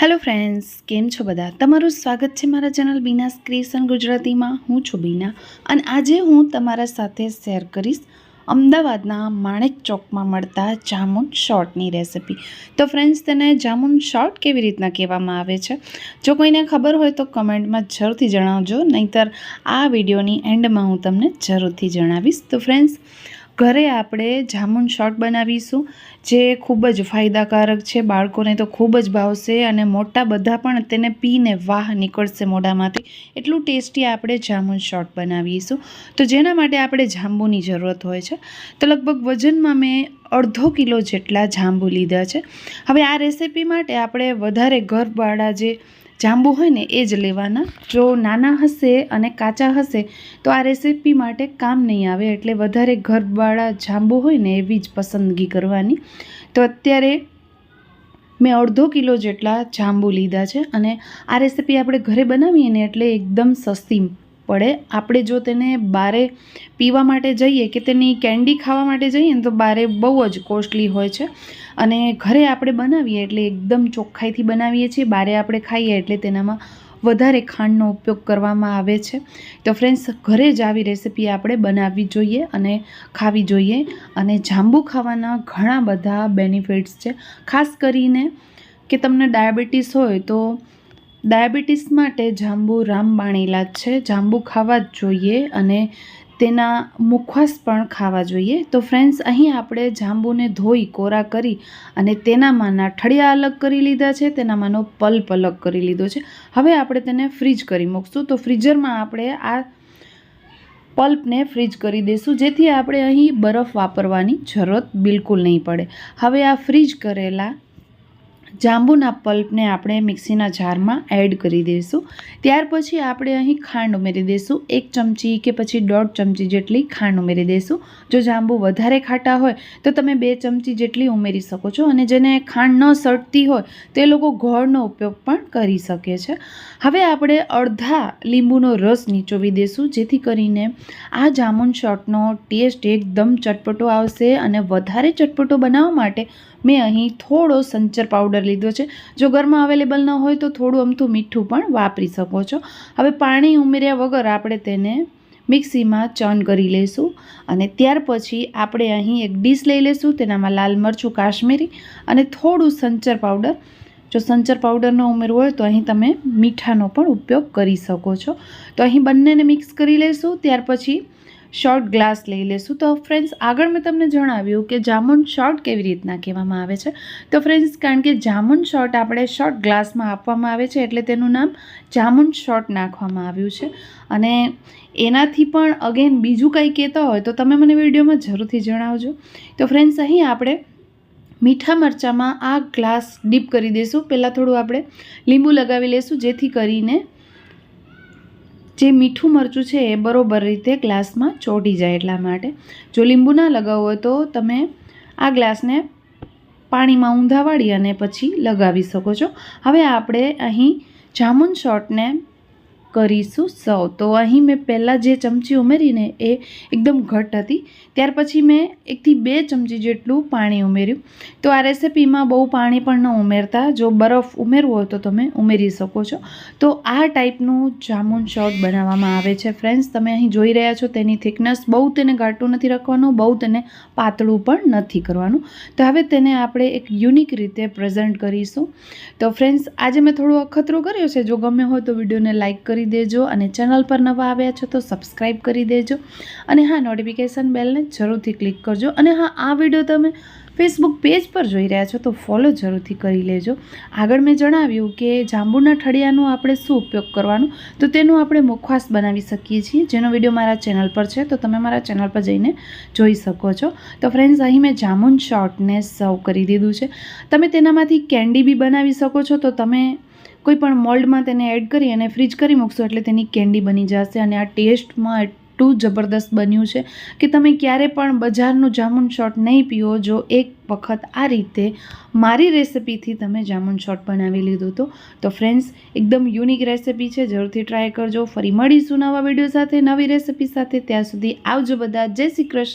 Hello friends, કેમ છો બધા? તમારું સ્વાગત છે મારા ચેનલ બીના ક્રિએશન ગુજરાતીમાં. હું છું બીના અને આજે હું તમારા સાથે શેર કરીશ અમદાવાદના માણેક ચોકમાં મળતા જામુન શોર્ટની રેસિપી. તો ફ્રેન્ડ્સ, તેને જામુન શોર્ટ કેવી રીતના કહેવામાં આવે છે? જો કોઈને ખબર હોય તો કમેન્ટમાં જરૂરથી જણાવજો, નહીંતર આ વિડીયોની એન્ડમાં હું તમને જરૂરથી જણાવીશ. તો ફ્રેન્ડ્સ ઘરે આપણે જામુન શોર્ટ બનાવીશું, જે ખૂબ જ ફાયદાકારક છે. બાળકોને તો ખૂબ જ ભાવશે અને મોટા બધા પણ તેને પીને વાહ નીકળશે મોઢામાંથી. એટલું ટેસ્ટી આપણે જામુન શોર્ટ બનાવીશું. તો જેના માટે આપણે જાંબુની જરૂરત હોય છે, તો લગભગ વજનમાં મેં અડધો કિલો જેટલા જાંબુ લીધા છે. હવે આ રેસીપી માટે આપણે વધારે ઘરવાળા જે જાંબુ હોય ને, એ જ લેવાના. જો નાના હશે અને કાચા હશે, તો આ રેસીપી માટે કામ નહીં આવે. એટલે વધારે ઘરવાળા જાંબુ હોય ને, એવી જ પસંદગી કરવાની. તો અત્યારે મેં અડધો કિલો જેટલા જાંબુ લીધા છે. અને આ રેસીપી આપણે ઘરે બનાવીએ ને, એટલે એકદમ સસ્તી પડે. આપણે જો તેને બારે પીવા માટે જઈએ કે તેની કેન્ડી ખાવા માટે જઈએ ને તો બારે બહુ જ કોસ્ટલી હોય છે. અને ઘરે આપણે બનાવીએ એટલે એકદમ ચોખ્ખાઈથી બનાવીએ છીએ. બારે આપણે ખાઈએ એટલે તેનામાં વધારે ખાંડનો ઉપયોગ કરવામાં આવે છે. તો ફ્રેન્ડ્સ, ઘરે જ આવી રેસીપી આપણે બનાવવી જોઈએ અને ખાવી જોઈએ. અને જાંબુ ખાવાના ઘણા બધા બેનિફિટ્સ છે. ખાસ કરીને કે તમને ડાયાબિટીસ હોય તો ડાયાબિટીસ માટે જાંબુ રામબાણ ઇલાજ છે. જાંબુ ખાવા જ જોઈએ અને તેના મુખવાસ પણ ખાવા જોઈએ. તો ફ્રેન્ડ્સ અહીં આપણે જાંબુને ધોઈ, કોરા કરી અને તેનામાંના ઠળિયા અલગ કરી લીધા છે. તેનામાંનો પલ્પ અલગ કરી લીધો છે. હવે આપણે તેને ફ્રીજ કરી મૂકશું. તો ફ્રીઝરમાં આપણે આ પલ્પને ફ્રીજ કરી દઈશું જેથી આપણે અહીં બરફ વાપરવાની જરૂરત બિલકુલ નહીં પડે. હવે આ ફ્રીજ કરેલા જાંબુના પલ્પને આપણે મિક્સીના જારમાં એડ કરી દઈશું. ત્યાર પછી આપણે અહીં ખાંડ ઉમેરી દઈશું. એક ચમચી કે પછી દોઢ ચમચી જેટલી ખાંડ ઉમેરી દઈશું. જો જાંબુ વધારે ખાટા હોય, તો તમે બે ચમચી જેટલી ઉમેરી શકો છો અને જેને ખાંડ ન સડતી હોય, તે લોકો ગોળનો ઉપયોગ પણ કરી શકે છે. હવે આપણે અડધા લીંબુનો રસ નીચોવી દઈશું, જેથી કરીને આ જામુન શોટનો ટેસ્ટ એકદમ ચટપટો આવશે અને વધારે ચટપટો બનાવવા માટે મેં અહીં થોડો સંચર પાવડર લીધો છે. જો ઘરમાં અવેલેબલ ન હોય તો થોડું અમથું મીઠું પણ વાપરી શકો છો. હવે પાણી ઉમેર્યા વગર આપણે તેને મિક્સીમાં ચર્ન કરી લઈશું અને ત્યાર પછી આપણે અહીં એક ડીશ લઈ લઈશું તેનામાં લાલ મરચું, કાશ્મીરી અને થોડું સંચર પાવડર. જો સંચર પાવડરનો ઉમેરવો હોય તો અહીં તમે મીઠાનો પણ ઉપયોગ કરી શકો છો. તો અહીં બંનેને મિક્સ કરી લઈશું ત્યાર પછી શોર્ટ ગ્લાસ લઈ લેશું. તો ફ્રેન્ડ્સ આગળ મેં તમને જણાવ્યું કે જામુન શોર્ટ કેવી રીતના કહેવામાં આવે છે. તો ફ્રેન્ડ્સ કારણ કે જામુન શોર્ટ આપણે શોર્ટ ગ્લાસમાં આપવામાં આવે છે એટલે તેનું નામ જામુન શોર્ટ નાખવામાં આવ્યું છે. અને એનાથી પણ અગેન બીજું કંઈ કહેતા હોય તો તમે મને વિડીયોમાં જરૂરથી જણાવજો. તો ફ્રેન્ડ્સ અહીં આપણે મીઠા મરચાંમાં આ ગ્લાસ ડીપ કરી દઈશું પહેલાં થોડું આપણે લીંબુ લગાવી લઈશું જેથી કરીને જે મીઠું મરચું છે એ બરોબર રીતે ગ્લાસમાં ચોટી જાય એટલા માટે. જો લીંબુ ના લગાવવું તો તમે આ ગ્લાસને પાણીમાં ઊંધા વાળી અને પછી લગાવી શકો છો. હવે આપણે અહીં જામુન શોર્ટને કરીશું સૌ. તો અહીં મેં પહેલાં જે ચમચી ઉમેરીને એ એકદમ ઘટ હતી. ત્યાર પછી મેં એકથી બે ચમચી જેટલું પાણી ઉમેર્યું. તો આ રેસિપીમાં બહુ પાણી પણ ન ઉમેરતા. જો બરફ ઉમેરવો હોય તો તમે ઉમેરી શકો છો. તો આ ટાઈપનું જામુન શોર્ટ બનાવવામાં આવે છે ફ્રેન્ડ્સ. તમે અહીં જોઈ રહ્યા છો તેની થિકનેસ. બહુ તેને ઘાટું નથી રાખવાનું, બહુ તેને પાતળું પણ નથી કરવાનું. તો હવે તેને આપણે એક યુનિક રીતે પ્રેઝન્ટ કરીશું. તો ફ્રેન્ડ્સ, આજે મેં થોડું અખતરો કર્યો છે. જો ગમે હોય તો વિડીયોને લાઇક કરી દેજો અને ચેનલ પર નવા આવ્યા છો તો સબસ્ક્રાઈબ કરી દેજો. અને હા નોટિફિકેશન બેલને જરૂરથી ક્લિક કરજો. અને હા, આ વીડિયો તમે ફેસબુક પેજ પર જોઈ રહ્યા છો તો ફોલો જરૂરથી કરી લેજો. આગળ મેં જણાવ્યું કે જાંબુના ઠળિયાનો આપણે શું ઉપયોગ કરવાનો? તો તેનું આપણે મુખવાસ બનાવી શકીએ છીએ. જેનો વીડિયો મારા ચેનલ પર છે, તો તમે મારા ચેનલ પર જઈને જોઈ શકો છો. તો ફ્રેન્ડ્સ અહીં મેં જામુન શોર્ટને સર્વ કરી દીધું છે. તમે તેનામાંથી કેન્ડી બી બનાવી શકો છો, તો તમે કોઈ પણ મોલ્ડમાં તેને એડ કરી અને ફ્રીજ કરી મૂકશો એટલે તેની કેન્ડી બની જશે અને આ ટેસ્ટમાં એટલું જબરદસ્ત બન્યું છે કે તમે ક્યારે પણ બજારનું જામુન શોટ નહીં પીઓ જો એક વખત આ રીતે મારી રેસિપીથી તમે જામુન શોટ બનાવી લીધું તો તો ફ્રેન્ડ્સ એકદમ યુનિક રેસિપી છે, જરૂરથી ટ્રાય કરજો. ફરી મળીશું નવા વીડિયો સાથે, નવી રેસિપી સાથે. ત્યાં સુધી આવજો બધા. જય શ્રી કૃષ્ણ.